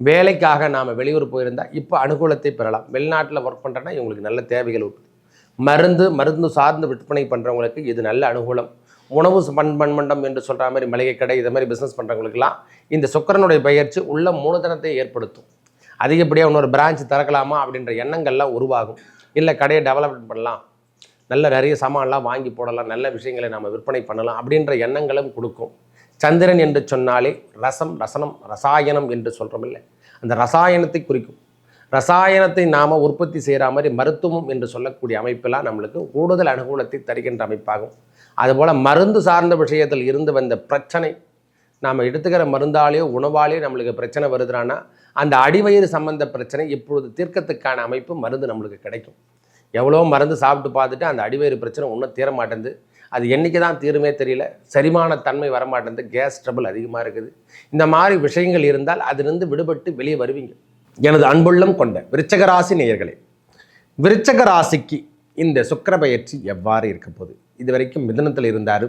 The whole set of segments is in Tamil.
வேலைக்காக நாம் வெளியூர் போயிருந்தால் இப்போ அனுகூலத்தை பெறலாம். வெளிநாட்டில் ஒர்க் பண்ணுறேன்னா இவங்களுக்கு நல்ல தேவைகள் உண்டு. மருந்து மருந்து சார்ந்து விற்பனை பண்ணுறவங்களுக்கு இது நல்ல அனுகூலம். உணவு பண் பண்மண்டம் என்று சொல்கிற மாதிரி மளிகை கடை இது மாதிரி பிஸ்னஸ் பண்ணுறவங்களுக்குலாம் இந்த சுக்கரனுடைய பயிற்சி உள்ள மூலதனத்தை ஏற்படுத்தும். அதிகப்படியாக இன்னொரு பிரான்ச் திறக்கலாமா அப்படின்ற எண்ணங்கள்லாம் உருவாகும். இல்லை கடையை டெவலப்மெண்ட் பண்ணலாம். நல்ல நிறைய சாமான்லாம் வாங்கி போடலாம். நல்ல விஷயங்களை நம்ம விற்பனை பண்ணலாம் அப்படின்ற எண்ணங்களும் கொடுக்கும். சந்திரன் என்று சொன்னாலே ரசம் ரசனம் ரசாயனம் என்று சொல்கிறோம் இல்லை அந்த ரசாயனத்தை குறிக்கும். ரசாயனத்தை நாம் உற்பத்தி செய்கிற மாதிரி மருத்துவம் என்று சொல்லக்கூடிய அமைப்பெல்லாம் நம்மளுக்கு கூடுதல் அனுகூலத்தை தருகின்ற அமைப்பாகும். அதுபோல் மருந்து சார்ந்த விஷயத்தில் இருந்து வந்த பிரச்சனை நாம் எடுத்துக்கிற மருந்தாலேயோ உணவாலேயோ நம்மளுக்கு பிரச்சனை வருதுன்னா அந்த அடிவயிறு சம்பந்த பிரச்சனை இப்பொழுது தீர்க்கத்துக்கான அமைப்பு மருந்து நம்மளுக்கு கிடைக்கும். எவ்வளோ மருந்து சாப்பிட்டு பார்த்துட்டு அந்த அடிவயிறு பிரச்சனை ஒன்றும் தீர மாட்டேங்குது அது என்றைக்கு தான் தீருமே தெரியல. சரிமான தன்மை வர கேஸ் ட்ரபிள் அதிகமாக இருக்குது. இந்த மாதிரி விஷயங்கள் இருந்தால் அதிலிருந்து விடுபட்டு வெளியே வருவீங்க. எனது அன்புள்ளம் கொண்ட விருச்சக ராசி நேயர்களே விருச்சக ராசிக்கு இந்த சுக்கிர பயிற்சி எவ்வாறு இருக்க போகுது? இது வரைக்கும் மிதனத்தில் இருந்தார்.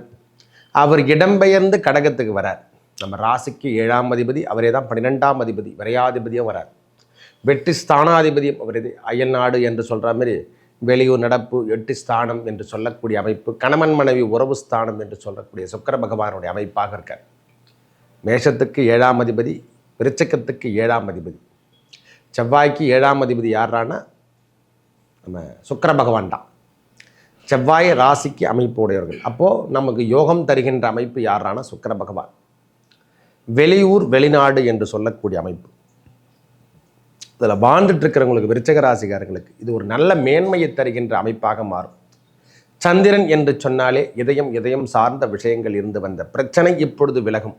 அவர் இடம்பெயர்ந்து கடகத்துக்கு வரார். நம்ம ராசிக்கு ஏழாம் அதிபதி அவரே தான் பன்னிரெண்டாம் அதிபதி விரையாதிபதியும் வரார். வெற்றி ஸ்தானாதிபதியும் அவரது அயல்நாடு என்று சொல்கிற மாதிரி வெளியூர் நடப்பு எட்டு ஸ்தானம் என்று சொல்லக்கூடிய அமைப்பு கணவன் மனைவி உறவு ஸ்தானம் என்று சொல்லக்கூடிய சுக்கிர பகவானுடைய அமைப்பாக இருக்கார். மேஷத்துக்கு ஏழாம் அதிபதி விருச்சக்கத்துக்கு ஏழாம் அதிபதி. செவ்வாய்க்கு ஏழாம் அதிபதி யாரானா நம்ம சுக்கிர பகவான் தான். செவ்வாய் ராசிக்கு அமைப்பு உடையவர்கள் அப்போது நமக்கு யோகம் தருகின்ற அமைப்பு யாரானா சுக்கர பகவான். வெளியூர் வெளிநாடு என்று சொல்லக்கூடிய அமைப்பு. இதில் வாழ்ந்துட்டு இருக்கிறவங்களுக்கு விருச்சக இது ஒரு நல்ல மேன்மையை தருகின்ற அமைப்பாக மாறும். சந்திரன் என்று சொன்னாலே இதயம் இதயம் சார்ந்த விஷயங்கள் இருந்து வந்த பிரச்சனை இப்பொழுது விலகும்.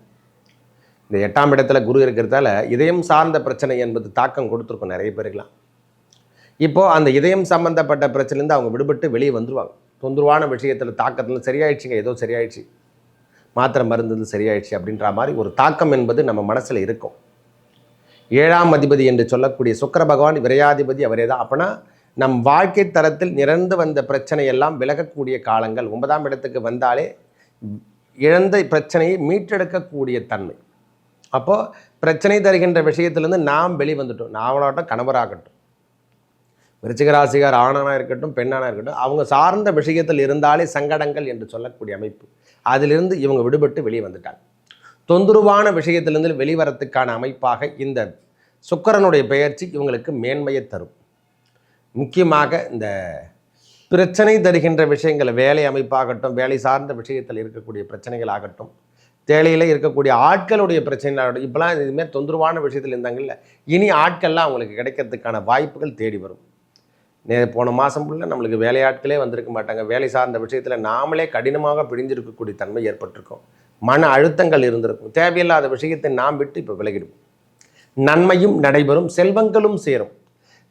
இந்த எட்டாம் இடத்துல குரு இருக்கிறதால இதயம் சார்ந்த பிரச்சனை என்பது தாக்கம் கொடுத்துருக்கும் நிறைய பேருக்கெல்லாம் இப்போது அந்த இதயம் சம்பந்தப்பட்ட பிரச்சனைலேருந்து அவங்க விடுபட்டு வெளியே வந்துருவாங்க. தொந்தரவான விஷயத்தில் தாக்கத்தில் சரியாயிடுச்சுங்க ஏதோ சரியாயிடுச்சு. மாத்திரை மருந்து சரியாயிடுச்சு அப்படின்ற மாதிரி ஒரு தாக்கம் என்பது நம்ம மனசில் இருக்கும். ஏழாம் அதிபதி என்று சொல்லக்கூடிய சுக்கர பகவான் விரையாதிபதி அவரே தான் அப்போனா நம் வாழ்க்கை தரத்தில் நிறந்து வந்த பிரச்சனை எல்லாம் விலகக்கூடிய காலங்கள் ஒன்பதாம் இடத்துக்கு வந்தாலே இழந்த பிரச்சனையை மீட்டெடுக்கக்கூடிய தன்மை. அப்போது பிரச்சனை தருகின்ற விஷயத்திலேருந்து நாம் வெளிவந்துட்டோம். நாவலாகட்டும் கணவராகட்டும். விருச்சிகராசிகார் ஆணனாக இருக்கட்டும் பெண்ணானா இருக்கட்டும் அவங்க சார்ந்த விஷயத்தில் இருந்தாலே சங்கடங்கள் என்று சொல்லக்கூடிய அமைப்பு. அதிலிருந்து இவங்க விடுபட்டு வெளியே வந்துட்டாங்க தொந்தரவான விஷயத்திலிருந்து வெளிவரத்துக்கான அமைப்பாக இந்த சுக்கரனுடைய பெயர்ச்சி இவங்களுக்கு மேன்மையை தரும். முக்கியமாக இந்த பிரச்சனை தருகின்ற விஷயங்கள் வேலை அமைப்பாகட்டும் வேலை சார்ந்த விஷயத்தில் இருக்கக்கூடிய பிரச்சனைகள் ஆகட்டும் தேலையில் இருக்கக்கூடிய ஆட்களுடைய பிரச்சனைகளாகட்டும் இப்போலாம் இதுமாரி தொந்தரவான விஷயத்தில் இருந்தாங்கல்ல இனி ஆட்கள்லாம் அவங்களுக்கு கிடைக்கிறதுக்கான வாய்ப்புகள் தேடி வரும். நே போன மாதம் ஃபுல்லாக நம்மளுக்கு வேலையாட்களே வந்திருக்க மாட்டாங்க. வேலை சார்ந்த விஷயத்தில் நாமளே கடினமாக பிடிஞ்சிருக்கக்கூடிய தன்மை ஏற்பட்டிருக்கும். மன அழுத்தங்கள் இருந்திருக்கும். தேவையில்லாத விஷயத்தை நாம் விட்டு இப்போ விலகிடுவோம். நன்மையும் நடைபெறும் செல்வங்களும் சேரும்.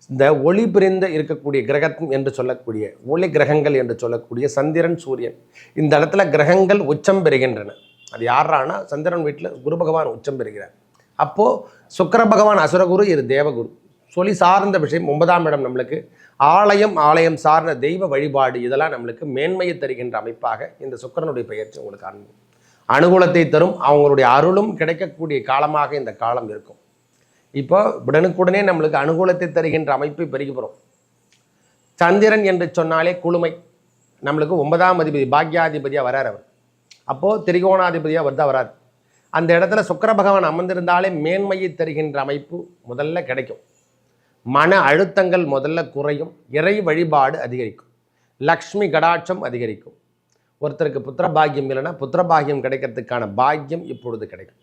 இந்த ஒளி பிரிந்த இருக்கக்கூடிய கிரகம் என்று சொல்லக்கூடிய ஒளி கிரகங்கள் என்று சொல்லக்கூடிய சந்திரன் சூரியன் இந்த இடத்துல கிரகங்கள் உச்சம் பெறுகின்றன. அது யாரானா சந்திரன் வீட்டில் குரு பகவான் உச்சம் பெறுகிறார். அப்போது சுக்கிர பகவான் அசுரகுரு இது தேவகுரு. சொல்லி சார்ந்த விஷயம் ஒன்பதாம் இடம் நம்மளுக்கு. ஆலயம் ஆலயம் சார்ந்த தெய்வ வழிபாடு இதெல்லாம் நம்மளுக்கு மேன்மையை தருகின்ற அமைப்பாக இந்த சுக்கிரனுடைய பயிற்சி உங்களுக்கு அன்பு அனுகூலத்தை தரும். அவங்களுடைய அருளும் கிடைக்கக்கூடிய காலமாக இந்த காலம் இருக்கும். இப்போ உடனுக்குடனே நம்மளுக்கு அனுகூலத்தை தருகின்ற அமைப்பை பெருகி போகிறோம் சந்திரன் என்று சொன்னாலே குழுமை நம்மளுக்கு ஒன்பதாம் அதிபதி பாக்யாதிபதியாக வரார் அவர். அப்போது திரிகோணாதிபதியாக வருதா வராது. அந்த இடத்துல சுக்கர பகவான் அமர்ந்திருந்தாலே மேன்மையை தருகின்ற அமைப்பு முதல்ல கிடைக்கும். மன அழுத்தங்கள் முதல்ல குறையும். இறை வழிபாடு அதிகரிக்கும். லக்ஷ்மி கடாட்சம் அதிகரிக்கும். ஒருத்தருக்கு புத்திர பாக்கியம் இல்லைன்னா புத்திர பாக்கியம் கிடைக்கிறதுக்கான பாக்கியம் இப்பொழுது கிடைக்கும்.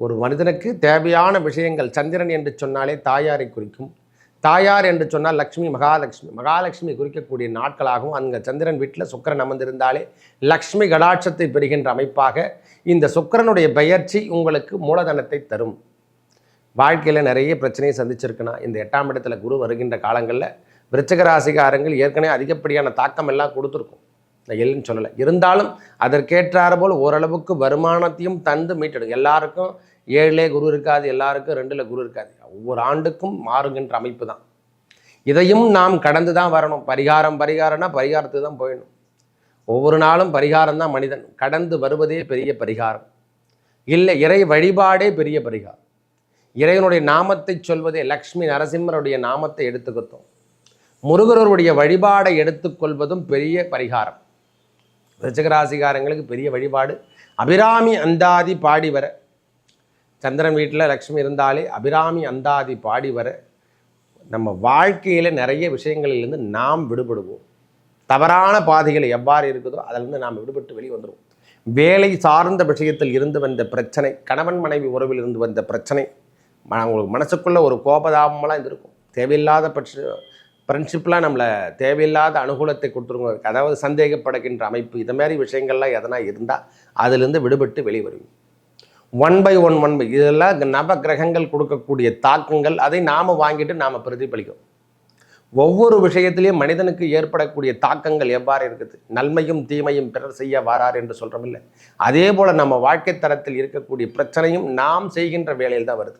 ஒரு மனிதனுக்கு தேவையான விஷயங்கள் சந்திரன் என்று சொன்னாலே தாயாரை குறிக்கும். தாயார் என்று சொன்னால் லக்ஷ்மி மகாலட்சுமி மகாலட்சுமி குறிக்கக்கூடிய நாட்களாகவும் அங்கே சந்திரன் வீட்டில் சுக்கிரன் அமர்ந்திருந்தாலே லக்ஷ்மி கடாட்சத்தை பெறுகின்ற அமைப்பாக இந்த சுக்கரனுடைய பெயர்ச்சி உங்களுக்கு மூலதனத்தை தரும். வாழ்க்கையில் நிறைய பிரச்சனையை சந்திச்சிருக்குன்னா இந்த எட்டாம் இடத்துல குரு வருகின்ற காலங்களில் விருச்சக ராசிகாரங்கள் ஏற்கனவே அதிகப்படியான தாக்கம் எல்லாம் கொடுத்துருக்கும். நான் இல்லைன்னு சொல்லலை. இருந்தாலும் அதற்கேற்றாறு போல் ஓரளவுக்கு வருமானத்தையும் தந்து மீட்டெடும் எல்லாருக்கும் ஏழிலே குரு இருக்காது எல்லாருக்கும் ரெண்டில் குரு இருக்காது. ஒவ்வொரு ஆண்டுக்கும் மாறுகின்ற அமைப்பு தான் இதையும் நாம் கடந்து தான் வரணும். பரிகாரம் பரிகாரம்னா பரிகாரத்துக்கு தான் போயிடணும். ஒவ்வொரு நாளும் பரிகாரம் தான் மனிதன். கடந்து வருவதே பெரிய பரிகாரம். இல்லை இறை வழிபாடே பெரிய பரிகாரம். இறைவனுடைய நாமத்தை சொல்வதே லக்ஷ்மி நரசிம்மருடைய நாமத்தை எடுத்துக்கிட்டோம். முருகருடைய வழிபாடை எடுத்துக்கொள்வதும் பெரிய பரிகாரம். ரிச்சகராசிகாரங்களுக்கு பெரிய வழிபாடு. அபிராமி அந்தாதி பாடி வர. சந்திரன் வீட்டில் லக்ஷ்மி இருந்தாலே அபிராமி அந்தாதி பாடி வர. நம்ம வாழ்க்கையில் நிறைய விஷயங்களிலிருந்து நாம் விடுபடுவோம். தவறான பாதைகள் எவ்வாறு இருக்குதோ அதிலிருந்து நாம் விடுபட்டு வெளியே வந்துடுவோம் வேலை சார்ந்த விஷயத்தில் இருந்து வந்த பிரச்சனை கணவன் மனைவி உறவில் இருந்து வந்த பிரச்சனை உங்களுக்கு மனசுக்குள்ளே ஒரு கோபதாபமெல்லாம் இது இருக்கும். தேவையில்லாத பட்ச ஃப்ரெண்ட்ஷிப்லாம் நம்மளை தேவையில்லாத அனுகூலத்தை கொடுத்துருங்க. அதாவது சந்தேகப்படுகின்ற அமைப்பு இது மாதிரி விஷயங்கள்லாம் எதனா இருந்தால் அதிலிருந்து விடுபட்டு வெளியே one by one one by இதெல்லாம் நவ கிரகங்கள் கொடுக்கக்கூடிய தாக்கங்கள் அதை நாம் வாங்கிட்டு நாம் பிரதிபலிக்கும் ஒவ்வொரு விஷயத்திலையும் மனிதனுக்கு ஏற்படக்கூடிய தாக்கங்கள் எவ்வாறு இருக்குது? நன்மையும் தீமையும் பிறர் செய்ய வாரார் என்று சொல்கிறோம் இல்லை? அதே போல் நம்ம வாழ்க்கை தரத்தில் இருக்கக்கூடிய பிரச்சனையும் நாம் செய்கின்ற வேலையில் தான் வருது.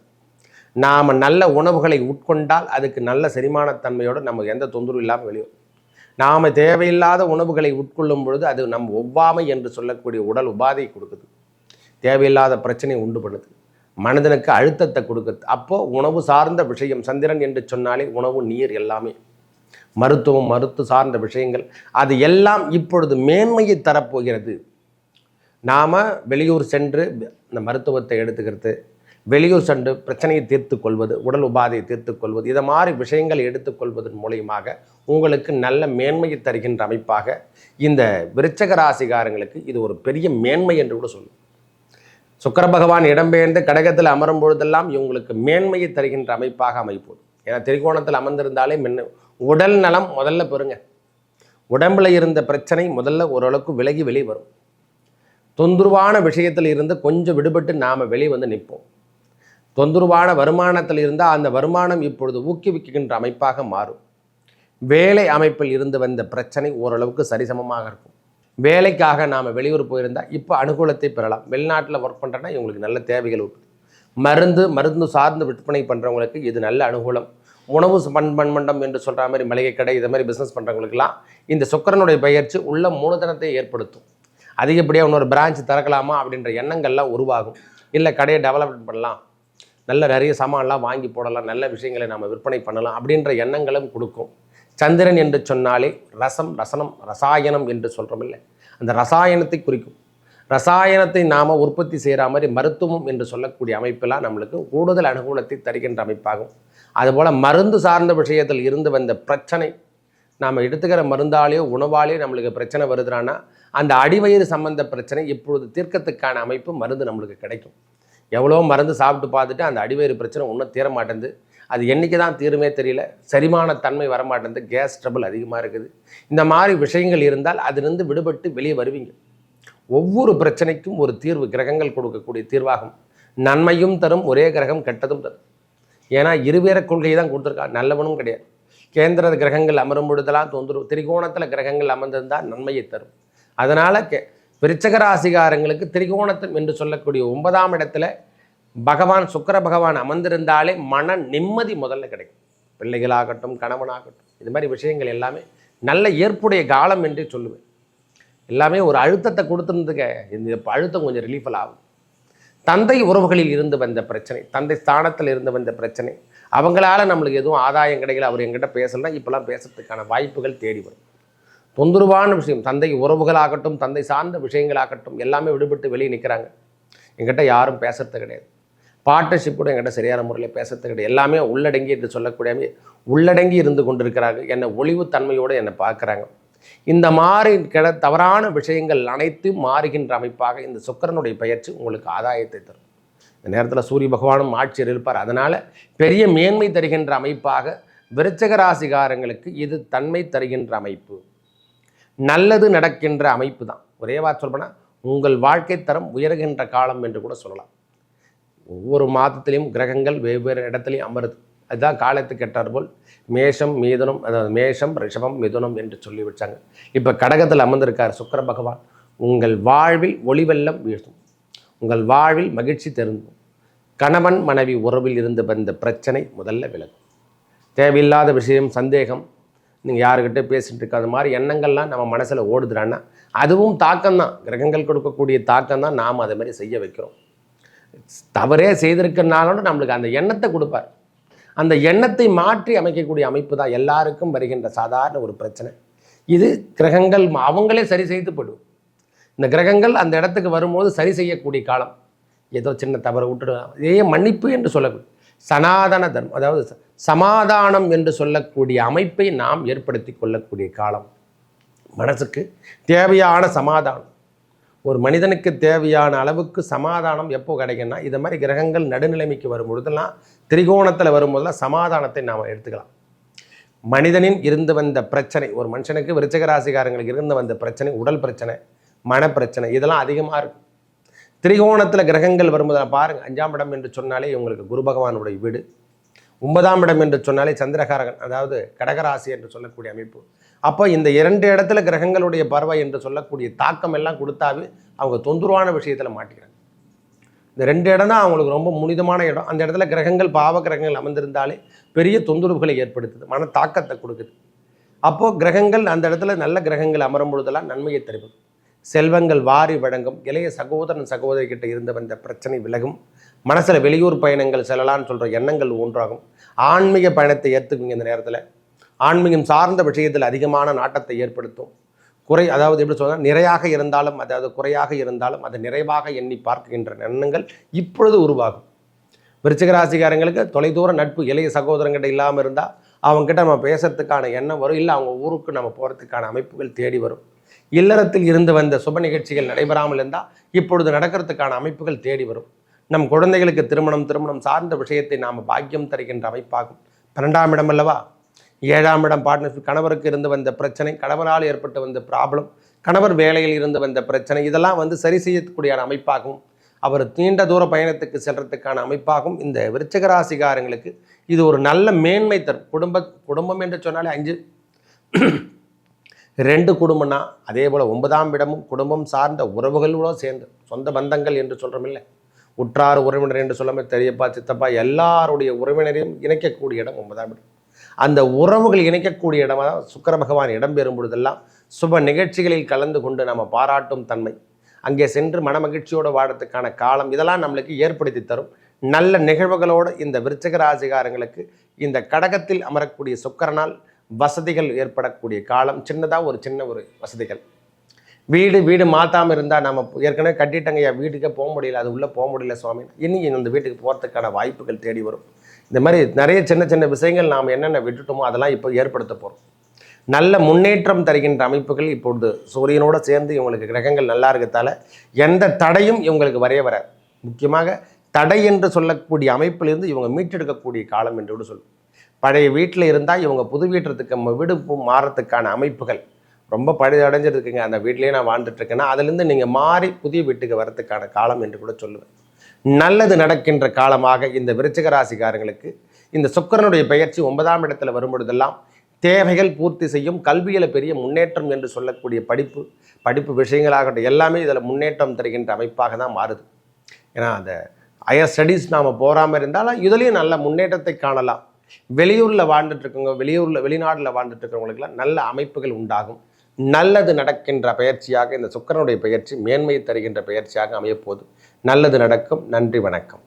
நாம் நல்ல உணவுகளை உட்கொண்டால் அதுக்கு நல்ல செரிமானத்தன்மையோடு நமக்கு எந்த தொந்தரவும் இல்லாமல் வெளியே நாம் தேவையில்லாத உணவுகளை உட்கொள்ளும் பொழுது அது நம் ஒவ்வாமை என்று சொல்லக்கூடிய உடல் உபாதை கொடுக்குது. தேவையில்லாத பிரச்சனையை உண்டு பண்ணுது. மனிதனுக்கு அழுத்தத்தை கொடுக்குது. அப்போது உணவு சார்ந்த விஷயம் சந்திரன் என்று சொன்னாலே உணவு நீர் எல்லாமே. மருத்துவம் மருத்து சார்ந்த விஷயங்கள் அது எல்லாம் இப்பொழுது மேன்மையை தரப்போகிறது. நாம் வெளியூர் சென்று இந்த மருத்துவத்தை எடுத்துக்கிறது. வெளியூர் சென்று பிரச்சனையை தீர்த்து கொள்வது உடல் உபாதையை தீர்த்து கொள்வது இதை மாதிரி விஷயங்கள் எடுத்துக்கொள்வதன் மூலியமாக உங்களுக்கு நல்ல மேன்மையை தருகின்ற அமைப்பாக இந்த விருச்சக ராசிகாரங்களுக்கு இது ஒரு பெரிய மேன்மை என்று கூட சொல்லும். சுக்கர பகவான் இடம்பெயர்ந்து கடகத்தில் அமரும் பொழுதெல்லாம் இவங்களுக்கு மேன்மையை தருகின்ற அமைப்பாக அமைப்போம். ஏன்னா திரிகோணத்தில் அமர்ந்திருந்தாலே மின்ன உடல் நலம் முதல்ல பெறுங்க. உடம்புல இருந்த பிரச்சனை முதல்ல ஓரளவுக்கு விலகி வெளியே வரும். தொந்தரவான விஷயத்தில் இருந்து கொஞ்சம் விடுபட்டு நாம் வெளியே வந்து நிற்போம். தொந்தரவான வருமானத்தில் இருந்தால் அந்த வருமானம் இப்பொழுது ஊக்குவிக்கின்ற அமைப்பாக மாறும். வேலை அமைப்பில் இருந்து வந்த பிரச்சனை ஓரளவுக்கு சரிசமமாக இருக்கும். வேலைக்காக நாம் வெளியூர் போயிருந்தால் இப்போ அனுகூலத்தை பெறலாம். வெளிநாட்டில் ஒர்க் பண்ணுறேன்னா இவங்களுக்கு நல்ல தேவைகள் உண்டு. மருந்து மருந்து சார்ந்து விற்பனை பண்ணுறவங்களுக்கு இது நல்ல அனுகூலம். உணவு பண் பண்மண்டம் என்று சொல்கிற மாதிரி மளிகை கடை இது மாதிரி பிஸ்னஸ் பண்ணுறவங்களுக்குலாம் இந்த சுக்கரனுடைய பயிற்சி உள்ள மூலதனத்தை ஏற்படுத்தும். அதிகப்படியாக இன்னொரு பிரான்ச் திறக்கலாமா அப்படின்ற எண்ணங்கள்லாம் உருவாகும். இல்லை கடையை டெவலப்மெண்ட் பண்ணலாம். நல்ல நிறைய சாமான்லாம் வாங்கி போடலாம் நல்ல விஷயங்களை நம்ம விற்பனை பண்ணலாம் அப்படின்ற எண்ணங்களும் கொடுக்கும். சந்திரன் என்று சொன்னாலே ரசம் ரசனம் ரசாயனம் என்று சொல்கிறோம் இல்லை? அந்த ரசாயனத்தை குறிக்கும். ரசாயனத்தை நாம் உற்பத்தி செய்கிற மாதிரி மருத்துவம் என்று சொல்லக்கூடிய அமைப்பெல்லாம் நம்மளுக்கு கூடுதல் அனுகூலத்தை தருகின்ற அமைப்பாகும். அதுபோல் மருந்து சார்ந்த விஷயத்தில் இருந்து வந்த பிரச்சனை நாம் எடுத்துக்கிற மருந்தாலேயோ உணவாலேயோ நம்மளுக்கு பிரச்சனை வருதுறான்னா அந்த அடிவயிறு சம்பந்த பிரச்சனை இப்பொழுது தீர்க்கத்துக்கான அமைப்பு மருந்து நம்மளுக்கு கிடைக்கும். எவ்வளோ மருந்து சாப்பிட்டு பார்த்துட்டு அந்த அடிவயிறு பிரச்சனை ஒன்றும் தீர மாட்டேங்குது அது என்றைக்கு தான் தீருமே தெரியல. செரிமான தன்மை வர கேஸ் ட்ரபிள் அதிகமாக இருக்குது. இந்த மாதிரி விஷயங்கள் இருந்தால் அதிலிருந்து விடுபட்டு வெளியே வருவீங்க. ஒவ்வொரு பிரச்சனைக்கும் ஒரு தீர்வு கிரகங்கள் கொடுக்கக்கூடிய தீர்வாகும். நன்மையும் தரும் ஒரே கிரகம் கெட்டதும் தரும். ஏன்னா இருவேற கொள்கையை தான் கொடுத்துருக்கா. நல்லவனும் கிடையாது. கேந்திர கிரகங்கள் அமரும் பொழுதெல்லாம் தொந்தரவு திரிகோணத்தில் கிரகங்கள் அமர்ந்திருந்தால் நன்மையை தரும். அதனால் கே விருச்சகராசிகாரங்களுக்கு திரிகோணத்தம் என்று சொல்லக்கூடிய ஒன்பதாம் இடத்துல பகவான் சுக்கர பகவான் அமர்ந்திருந்தாலே மன நிம்மதி முதல்ல கிடைக்கும். பிள்ளைகளாகட்டும் கணவனாகட்டும் இது மாதிரி விஷயங்கள் எல்லாமே நல்ல ஏற்புடைய காலம் என்று சொல்லுவேன். எல்லாமே ஒரு அழுத்தத்தை கொடுத்துருந்துக்க இந்த அழுத்தம் கொஞ்சம் ரிலீஃபல் ஆகும். தந்தை உறவுகளில் இருந்து வந்த பிரச்சனை தந்தை ஸ்தானத்தில் இருந்து வந்த பிரச்சனை அவங்களால நம்மளுக்கு எதுவும் ஆதாயம் கிடைக்கல அவர் எங்கிட்ட பேசலாம் இப்போலாம் பேசுறதுக்கான வாய்ப்புகள் தேடி வரும். தொந்தரவான விஷயம். தந்தை உறவுகளாகட்டும் தந்தை சார்ந்த விஷயங்களாகட்டும் எல்லாமே விடுபட்டு வெளியே நிற்கிறாங்க எங்கிட்ட யாரும் பேசுறது கிடையாது. பார்ட்னர்ஷிப் கூட எங்கிட்ட சரியான முறையில் பேசுறது கிடையாது. எல்லாமே உள்ளடங்கி என்று சொல்லக்கூடிய உள்ளடங்கி இருந்து கொண்டிருக்கிறாங்க. என்னை ஒளிவு தன்மையோடு என்னை பார்க்குறாங்க. இந்த மாதிரி கிட தவறான விஷயங்கள் அனைத்தும் மாறுகின்ற அமைப்பாக இந்த சுக்கரனுடைய பயிற்சி உங்களுக்கு ஆதாயத்தை தரும். இந்த நேரத்தில் சூரிய பகவானும் ஆட்சியர் இருப்பார். அதனால் பெரிய மேன்மை தருகின்ற அமைப்பாக விருச்சக ராசிகாரங்களுக்கு இது தன்மை தருகின்ற அமைப்பு. நல்லது நடக்கின்ற அமைப்பு தான் ஒரே வார்த்தை சொல்லப்போனால் உங்கள் வாழ்க்கை தரம் உயர்கின்ற காலம் என்று கூட சொல்லலாம். ஒவ்வொரு மாதத்திலையும் கிரகங்கள் வெவ்வேறு இடத்துலையும் அமருது. அதுதான் காலத்துக்கு கெட்டார் போல் மேஷம் மீதுனம் அதாவது மேஷம் ரிஷபம் மிதுனம் என்று சொல்லி வச்சாங்க. இப்போ கடகத்தில் அமர்ந்திருக்கார் சுக்கர பகவான். உங்கள் வாழ்வில் ஒளிவெல்லம் வீழ்த்தும். உங்கள் வாழ்வில் மகிழ்ச்சி தெரிந்தும் கணவன் மனைவி உறவில் இருந்து வந்த பிரச்சனை முதல்ல விலகும். தேவையில்லாத விஷயம் சந்தேகம் நீங்கள் யாருக்கிட்ட பேசிட்டு இருக்காத மாதிரி எண்ணங்கள்லாம் நம்ம மனசில் ஓடுதுறான்னா அதுவும் தாக்கம் தான் கிரகங்கள் கொடுக்கக்கூடிய தாக்கம் தான் நாம் அதை மாதிரி செய்ய வைக்கிறோம். தவறே செய்திருக்கனாலும் நம்மளுக்கு அந்த எண்ணத்தை கொடுப்பார். அந்த எண்ணத்தை மாற்றி அமைக்கக்கூடிய அமைப்பு தான் எல்லாருக்கும் வருகின்ற சாதாரண ஒரு பிரச்சனை. இது கிரகங்கள் அவங்களே சரி செய்து போடும் இந்த கிரகங்கள் அந்த இடத்துக்கு வரும்போது சரி செய்யக்கூடிய காலம். ஏதோ சின்ன தவறு விட்டுடுவோம் இதே மன்னிப்பு என்று சொல்லக்கூடிய சனாதன தர்மம் அதாவது ச- சமாதானம் என்று சொல்லக்கூடிய அமைப்பை நாம் ஏற்படுத்தி கொள்ளக்கூடிய காலம். மனசுக்கு தேவையான சமாதானம். ஒரு மனிதனுக்கு தேவையான அளவுக்கு சமாதானம் எப்போ கிடைக்கும்னா இது மாதிரி கிரகங்கள் நடுநிலைமைக்கு வரும்பொழுதெல்லாம் திரிகோணத்தில் வரும்போதெல்லாம் சமாதானத்தை நாம் எடுத்துக்கலாம். மனிதனின் இருந்து வந்த பிரச்சனை ஒரு மனுஷனுக்கு விருச்சக ராசிகாரங்களுக்கு இருந்து வந்த பிரச்சனை உடல் பிரச்சனை மனப்பிரச்சனை இதெல்லாம் அதிகமாக இருக்கும். திரிகோணத்தில் கிரகங்கள் வரும்போது பாருங்க அஞ்சாம் இடம் என்று சொன்னாலே உங்களுக்கு குரு பகவானுடைய வீடு. ஒன்பதாம் இடம் என்று சொன்னாலே சந்திரகாரகன் அதாவது கடகராசி என்று சொல்லக்கூடிய அமைப்பு. அப்போ இந்த இரண்டு இடத்துல கிரகங்களுடைய பறவை என்று சொல்லக்கூடிய தாக்கம் எல்லாம் கொடுத்தாவே அவங்க தொந்தரவான விஷயத்தில் மாட்டிக்கிறாங்க. இந்த ரெண்டு இடம் தான் அவங்களுக்கு ரொம்ப முனிதமான இடம். அந்த இடத்துல கிரகங்கள் பாவ கிரகங்கள் அமர்ந்திருந்தாலே பெரிய தொந்தரவுகளை ஏற்படுத்துது மன தாக்கத்தை கொடுக்குது. அப்போது கிரகங்கள் அந்த இடத்துல நல்ல கிரகங்கள் அமரும் பொழுதெல்லாம் நன்மையை தருவது செல்வங்கள் வாரி வழங்கும். இளைய சகோதரன் சகோதரி கிட்ட இருந்து வந்த பிரச்சனை விலகும். மனசில் வெளியூர் பயணங்கள் செல்லலாம்னு சொல்கிற எண்ணங்கள் ஒன்றாகும் ஆன்மீக பயணத்தை ஏற்றுக்குங்க இந்த நேரத்தில். ஆன்மீகம் சார்ந்த விஷயத்தில் அதிகமான நாட்டத்தை ஏற்படுத்தும். குறை அதாவது எப்படி சொன்னால் நிறையாக இருந்தாலும் அதாவது குறையாக இருந்தாலும் அதை நிறைவாக எண்ணி பார்க்கின்ற எண்ணங்கள் இப்பொழுது உருவாகும். விருச்சிகராசிக்காரங்களுக்கு தொலைதூர நட்பு இளைய சகோதரங்கிட்ட இல்லாமல் இருந்தால் அவங்ககிட்ட நம்ம பேசுறதுக்கான எண்ணம் வரும். இல்லை அவங்க ஊருக்கு நம்ம போகிறதுக்கான அமைப்புகள் தேடி வரும். இல்லறத்தில் இருந்து வந்த சுப நிகழ்ச்சிகள் நடைபெறாமல் இருந்தால் இப்பொழுது நடக்கிறதுக்கான அமைப்புகள் தேடி வரும். நம் குழந்தைகளுக்கு திருமணம் திருமணம் சார்ந்த விஷயத்தை நாம் பாக்கியம் தருகின்ற அமைப்பாகும். பன்னெண்டாம் இடம் அல்லவா? ஏழாம் இடம் பார்ட்னர்ஷிப் கணவருக்கு இருந்து வந்த பிரச்சனை கணவரால் ஏற்பட்டு வந்த ப்ராப்ளம் கணவர் வேலையில் இருந்து வந்த பிரச்சனை இதெல்லாம் வந்து சரி செய்யக்கூடிய அமைப்பாகும். அவர் நீண்ட தூர பயணத்துக்கு செல்றதுக்கான அமைப்பாகும். இந்த விருச்சகராசிகாரங்களுக்கு இது ஒரு நல்ல மேன்மை தரும். குடும்ப குடும்பம் என்று சொன்னாலே அஞ்சு. ரெண்டு குடும்பம்னா அதே போல் ஒன்பதாம் இடமும் குடும்பம் சார்ந்த உறவுகளோட சேர்ந்து சொந்த பந்தங்கள் என்று சொல்கிறோம் இல்லை. உற்றார் உறவினர் என்று சொல்லாமல் தெரியப்பா சித்தப்பா எல்லாருடைய உறவினரையும் இணைக்கக்கூடிய இடம் ஒன்பதாம் இடம். அந்த உறவுகள் இணைக்கக்கூடிய இடமாக தான் சுக்கர பகவான் இடம்பெறும் பொழுதெல்லாம் சுப நிகழ்ச்சிகளில் கலந்து கொண்டு நம்ம பாராட்டும் தன்மை. அங்கே சென்று மனமகிழ்ச்சியோடு வாழறதுக்கான காலம் இதெல்லாம் நம்மளுக்கு ஏற்படுத்தி தரும். நல்ல நிகழ்வுகளோடு இந்த விருச்சிக ராசிகாரங்களுக்கு இந்த கடகத்தில் அமரக்கூடிய சுக்கரனால் வசதிகள் ஏற்படக்கூடிய காலம் சின்னதாக ஒரு சின்ன ஒரு வசதிகள். வீடு வீடு மாற்றாமல் இருந்தால் நம்ம ஏற்கனவே கட்டிட்டங்கய்யா வீட்டுக்கே போக முடியல அது உள்ளே போக முடியல சுவாமி. இனி இந்த வீட்டுக்கு போகிறதுக்கான வாய்ப்புகள் தேடி வரும். இந்த மாதிரி நிறைய சின்ன சின்ன விஷயங்கள் நாம் என்னென்ன விட்டுட்டோமோ அதெல்லாம் இப்போ ஏற்படுத்த போகிறோம் நல்ல முன்னேற்றம் தருகின்ற அமைப்புகள் இப்பொழுது சூரியனோடு சேர்ந்து இவங்களுக்கு கிரகங்கள் நல்லா இருக்கிறதால எந்த தடையும் இவங்களுக்கு வரைய வர முக்கியமாக தடை என்று சொல்லக்கூடிய அமைப்பிலிருந்து இவங்க மீட்டெடுக்கக்கூடிய காலம் என்று கூட சொல்லும் பழைய வீட்டில் இருந்தால் இவங்க புது வீட்டுறதுக்கு நம்ம வீடு மாறத்துக்கான அமைப்புகள். ரொம்ப பழைய அடைஞ்சிருக்குங்க. அந்த வீட்லேயே நான் வாழ்ந்துட்டுருக்கேன்னா அதுலேருந்து நீங்கள் மாறி புதிய வீட்டுக்கு வரத்துக்கான காலம் என்று கூட சொல்லுவேன். நல்லது நடக்கின்ற காலமாக இந்த விருச்சிக ராசிக்காரங்களுக்கு இந்த சுக்கரனுடைய பெயர்ச்சி ஒன்பதாம் இடத்துல வரும்பொழுதெல்லாம் தேவைகள் பூர்த்தி செய்யும் கல்வியில் பெரிய முன்னேற்றம் என்று சொல்லக்கூடிய படிப்பு படிப்பு விஷயங்களாகட்டும் எல்லாமே இதில் முன்னேற்றம் தருகின்ற அமைப்பாக தான் மாறுது. ஏன்னா அந்த ஹையர் ஸ்டடீஸ் நாம் போகாமல் இருந்தாலும் இதுலேயும் நல்ல முன்னேற்றத்தை காணலாம். வெளியூரில் வாழ்ந்துட்டு இருக்கவங்க வெளியூரில் வெளிநாட்டில் வாழ்ந்துட்டு இருக்கிறவங்களுக்குலாம் நல்ல அமைப்புகள் உண்டாகும். நல்லது நடக்கின்ற பயிற்சியாக இந்த சுக்கரனுடைய பயிற்சி மேன்மையை தருகின்ற பயிற்சியாக அமையப்போது நல்லது நடக்கும். நன்றி வணக்கம்.